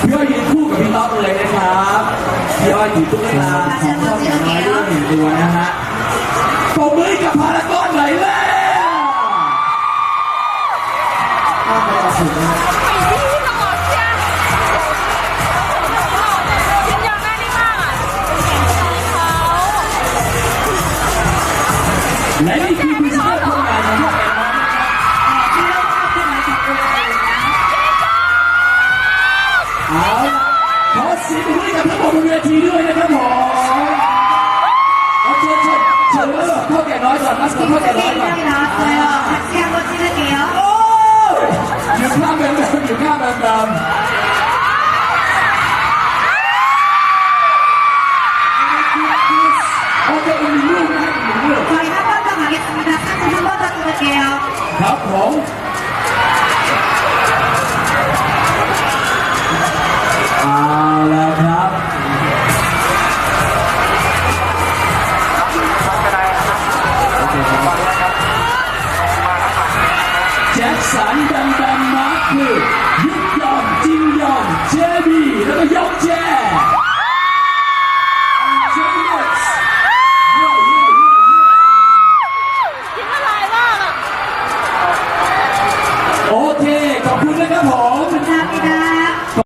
พี่อ้อยยืนคู่กับพี่ต๊อกเลยนะครับพี่อ้อยถือตุ๊กตาของพ่อแก่น้อยด้วยหนึ่งตัวนะฮะปรบมือกับพารากอนไหน่อยแล้วถ้าไปตัดสินนะและนี่คือ เอาล่ะขอเสียงปรบมือให้กับทั้งหมดบนเวทีด้วยนะครับผมเอาเชิญเชิญเชิญมาพ่อแก่น้อยก่อนมาสก่อนพ่อแก่น้อยก่อน 이 나왔어요. 같이 한번 찍을게요. โอ้ยอยู่ข้างแบมแบมอยู่ข้างแบมแบมโอเคอีกหนึ่งลูกนะอีกหนึ่งลูก 저희 한 번 더 가겠습니다. 사진 한 번 더 찍을게요. ครับผม สันดำดำมาคือยุกยอมจิมยอมเจมี่แล้วก็ยกแจ โอเค ขอบคุณนะครับผม ขอบคุณครับ